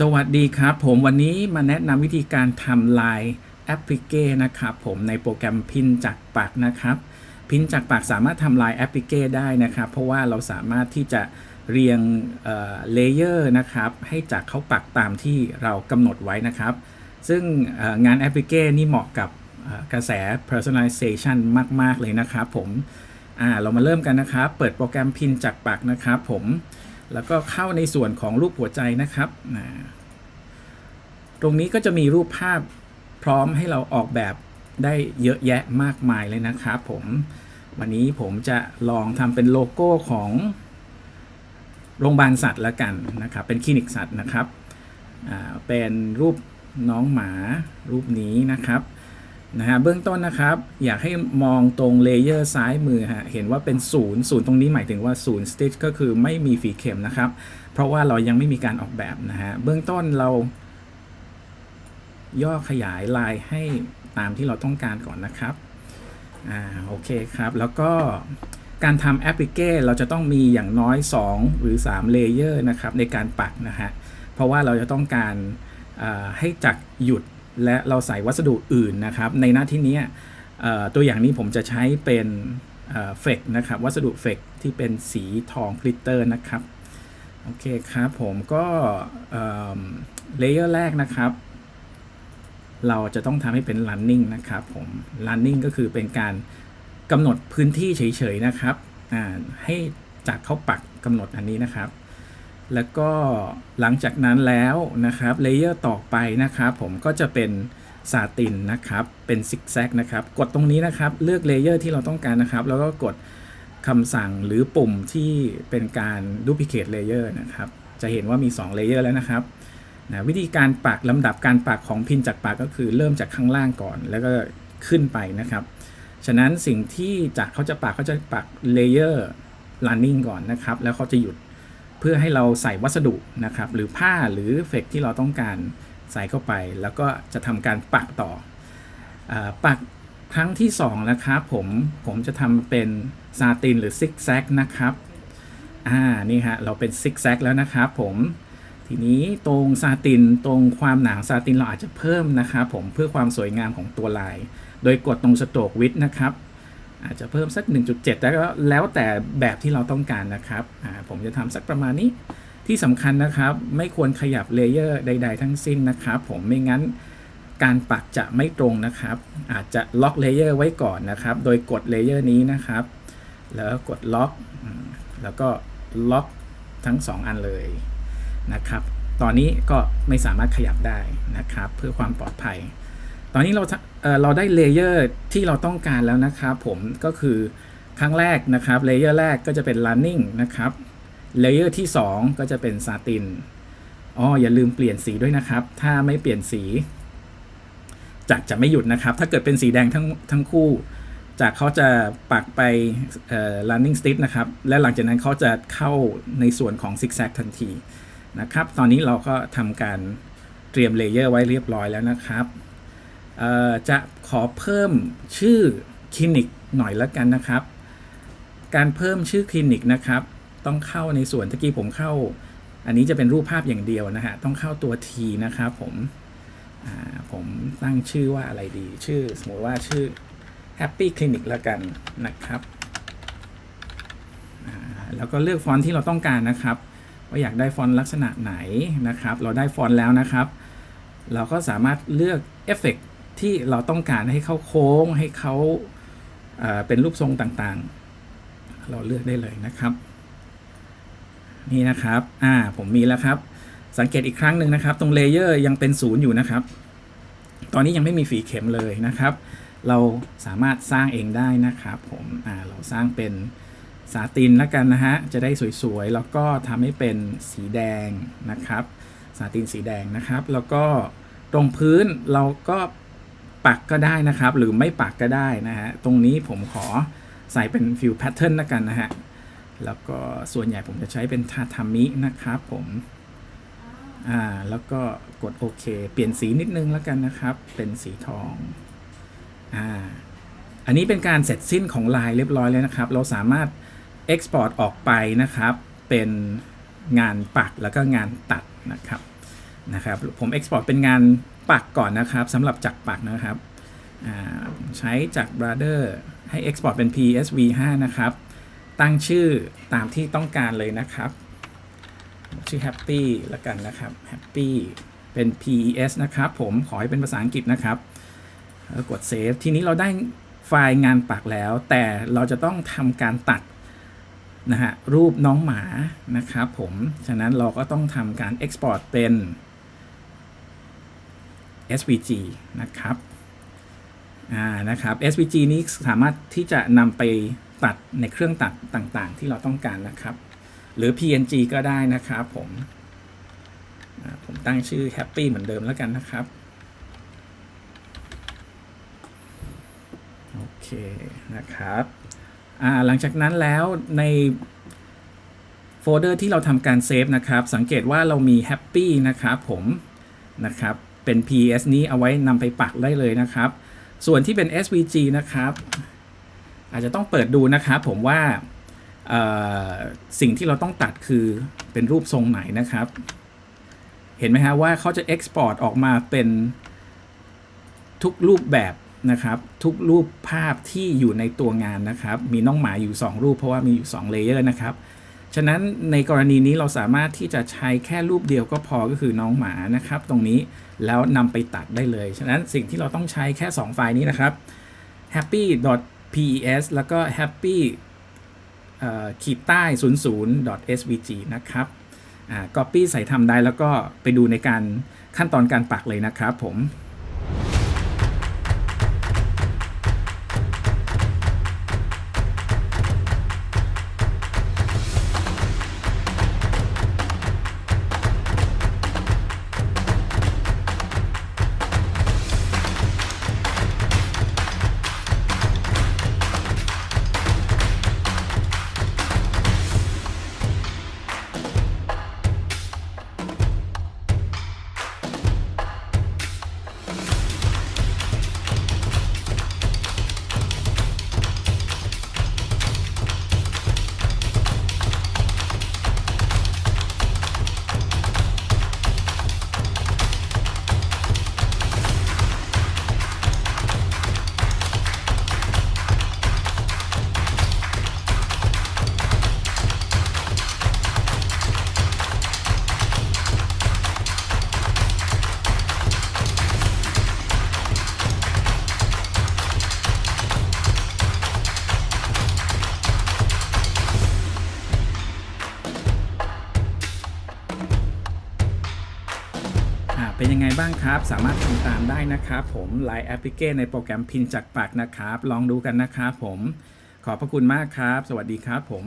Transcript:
สวัสดีครับ ผมวันนี้มาแนะนำวิธีการทำลายแอปพลิเคนะครับผมในโปรแกรมพินจากปากนะครับ พินจากปากสามารถทำลายแอปพลิเคได้นะครับ เพราะว่าเราสามารถที่จะเรียงเลเยอร์นะครับ ให้จากเข้าปักตามที่เรากำหนดไว้นะครับ ซึ่งงานแอปพลิเคนี่เหมาะกับกระแส personalization มาก ๆ เลยนะครับผมเรามาเริ่มกันนะครับ เปิดโปรแกรมพินจากปากนะครับผม แล้วก็เข้าในส่วนของรูปหัวใจนะครับ ตรงนี้ก็จะมีรูปภาพพร้อมให้เราออกแบบได้เยอะแยะมากมายเลยนะครับผม วันนี้ผมจะลองทำเป็นโลโก้ของโรงพยาบาลสัตว์ละกันนะครับ เป็นคลินิกสัตว์นะครับ เป็นรูปน้องหมารูปนี้นะครับ นะฮะเบื้องต้นนะครับ อยากให้มองตรงเลเยอร์ซ้ายมือฮะเห็นว่าเป็นศูนย์ศูนย์ตรงนี้หมายถึงว่าศูนย์สติชก็คือไม่มีฝีเข็มนะครับ เพราะว่าเรายังไม่มีการออกแบบนะฮะเบื้องต้นเรา ย่อขยายลายให้ตามที่เราต้องการก่อนนะครับอ่าโอเคครับ แล้วก็การทำแอปพลิเคเราจะต้องมีอย่างน้อย 2 หรือ3เลเยอร์นะครับในการปักนะฮะเพราะว่าเราจะต้องการให้จักรหยุด และเราใส่วัสดุอื่นนะครับ ในหน้าที่นี้ตัวอย่างนี้ผมจะใช้เป็นเฟกนะครับ วัสดุเฟกที่เป็นสีทองกลิตเตอร์นะครับ โอเคครับผมก็เลเยอร์แรกนะครับ เราจะต้องทำให้เป็น running นะครับผม running ก็คือเป็นการกำหนดพื้นที่เฉยๆนะครับให้จากเข้าปักกำหนดอันนี้นะครับ แล้วก็หลังจากนั้นแล้วนะครับเลเยอร์ต่อไปนะครับผมก็จะเป็นซาตินนะครับเป็นซิกแซกนะครับกดตรงนี้นะครับเลือกเลเยอร์ที่เราต้องการนะครับ แล้วก็กดคำสั่งหรือปุ่มที่เป็นการดูพิเคทเลเยอร์นะครับจะเห็นว่ามี2เลเยอร์แล้วนะครับนะวิธีการปักลำดับการปักของพินจากปากก็คือเริ่มจากข้างล่างก่อน แล้วก็ขึ้นไปนะครับ ฉะนั้นสิ่งที่จากเขาจะปักเขาจะปักเลเยอร์ running ก่อนนะครับ แล้วเขาจะหยุด พื่อให้เราใส่วัสดุนะครับ หรือผ้าหรือเฟกที่เราต้องการใส่เข้าไป แล้วก็จะทำการปักต่ออาปักครั้งที่2นะครับผมผมจะทำเป็นซาตินหรือซิกแซกนะครับอ่านี่ฮะเราเป็นซิกแซกแล้วนะครับผมทีนี้ตรงซาตินตรงความหนาซาตินเราอาจจะเพิ่มนะครับผมเพื่อความสวยงามของตัวลาย โดยกดตรงสโตรกวิดนะครับ อาจจะเพิ่มสัก 1.7 แล้วก็แล้วแต่แบบที่เราต้องการนะครับผมจะทำสักประมาณนี้ที่สำคัญนะครับ ไม่ควรขยับเลเยอร์ใด ๆ ทั้งสิ้นนะครับ ผมไม่งั้นการปักจะไม่ตรงนะครับ อาจจะล็อกเลเยอร์ไว้ก่อนนะครับ โดยกดเลเยอร์นี้นะครับ แล้วกดล็อก แล้วก็ล็อกทั้ง 2 อันเลยนะครับ ตอนนี้ก็ไม่สามารถขยับได้นะครับ เพื่อความปลอดภัย ตอนนี้เราเเราได้เลเยอร์ที่เราต้องการแล้วนะครับผมก็คือครั้งแรกนะครับเลเยอร์แรกก็จะเป็น running นะครับเลเยอร์ที่ 2 ก็จะเป็นซาตินอ๋ออย่าลืมเปลี่ยนสีด้วยนะครับ ถ้าไม่เปลี่ยนสี จากจะไม่หยุดนะครับ ถ้าเกิดเป็นสีแดงทั้งทั้งคู่ จากเขาจะปักไป running stitch นะครับ และหลังจากนั้นเขาจะเข้าในส่วนของ zigzag ทันทีนะครับ ตอนนี้เราก็ทำการเตรียมเลเยอร์ไว้เรียบร้อยแล้วนะครับ จะขอเพิ่มชื่อคลินิกหน่อยแล้วกันนะครับ การเพิ่มชื่อคลินิกนะครับ ต้องเข้าในส่วนตะกี้ผมเข้า อันนี้จะเป็นรูปภาพอย่างเดียวนะฮะ ต้องเข้าตัว T นะครับผมผมตั้งชื่อว่าอะไรดี ชื่อสมมติว่าชื่อ Happy Clinic แล้วกันนะครับ แล้วก็เลือกฟอนต์ที่เราต้องการนะครับว่าอยากได้ฟอนต์ลักษณะไหนนะครับ เราได้ฟอนต์แล้วนะครับ เราก็สามารถเลือกเอฟเฟกต ที่เราต้องการให้เขาโค้งให้เขาเป็นรูปทรงต่างๆ เราเลือกได้เลยนะครับ นี่นะครับ อ่า ผมมีแล้วครับ สังเกตอีกครั้งหนึ่งนะครับ ตรงเลเยอร์ยังเป็นศูนย์อยู่นะครับ ตอนนี้ยังไม่มีฝีเข็มเลยนะครับ เราสามารถสร้างเองได้นะครับ ผม อ่า เราสร้างเป็นสาตินแล้วกันนะฮะ จะได้สวยๆ แล้วก็ทำให้เป็นสีแดงนะครับ สาตินสีแดงนะครับ แล้วก็ตรงพื้นเราก็ ปักก็ได้นะครับ หรือไม่ปักก็ได้นะฮะ ตรงนี้ผมขอใส่เป็นฟิวแพทเทิร์นแล้วกันนะฮะ แล้วก็ส่วนใหญ่ผมจะใช้เป็นทาทามินะครับผม อ่า แล้วก็กดโอเค เปลี่ยนสีนิดนึงแล้วกันนะครับ เป็นสีทอง อ่า อันนี้เป็นการเสร็จสิ้นของลายเรียบร้อยแล้วนะครับ เราสามารถ Export ออกไปนะครับ เป็นงานปักแล้วก็งานตัดนะครับ นะครับ ผม Export เป็นงาน ปักก่อนนะครับสำหรับจักปักนะครับใช้จาก Brother ให้ Export เป็น PSV 5 นะครับ ตั้งชื่อตามที่ต้องการเลยนะครับ ชื่อ Happy ละกันนะครับ Happy เป็น PES นะครับ ผมขอให้เป็นภาษาอังกฤษนะครับกด Save ทีนี้เราได้ไฟล์งานปักแล้ว แต่เราจะต้องทำการตัดนะฮะรูปน้องหมานะครับผม ฉะนั้นเราก็ต้องทำการ Export เป็น SVG นะครับอ่านะครับ SVG นี้สามารถที่จะนำไปตัดในเครื่องตัดต่างๆ ที่เราต้องการนะครับ หรือ PNG ก็ได้นะครับผมผมตั้งชื่อ Happy เหมือนเดิมแล้วกันนะครับโอเคนะครับหลังจากนั้นแล้วในโฟลเดอร์ที่เราทำการเซฟนะครับ สังเกตว่าเรามี Happy นะครับผมนะครับ เป็น PS นี้เอาไว้นำไปปักได้เลยนะครับ ส่วนที่เป็น SVG นะครับ อาจจะต้องเปิดดูนะครับผมว่าสิ่งที่เราต้องตัดคือเป็นรูปทรงไหนนะครับ เห็นไหมฮะว่าเขาจะ Export ออกมาเป็นทุกรูปแบบนะครับ ทุกรูปภาพที่อยู่ในตัวงานนะครับ มีน้องหมาอยู่ 2 รูปเพราะว่ามีอยู่2เลเยอร์นะครับ ฉะนั้นในกรณีนี้เราสามารถที่จะใช้แค่รูปเดียวก็พอก็คือน้องหมานะครับ ตรงนี้แล้วนำไปตัดได้เลย ฉะนั้นสิ่งที่เราต้องใช้แค่ 2 ไฟล์นี้นะครับ happy.pes แล้วก็ happy ขีดใต้ 00 .svg นะครับอ่า copy ใส่ทำได้แล้วก็ไปดูในการขั้นตอนการปักเลยนะครับผม เป็นยังไงบ้างครับ สามารถทำตามได้นะครับผมไลน์แอปพลิเคในโปรแกรมพินจากปากนะครับ ลองดูกันนะครับผม ขอบพระคุณมากครับ สวัสดีครับผม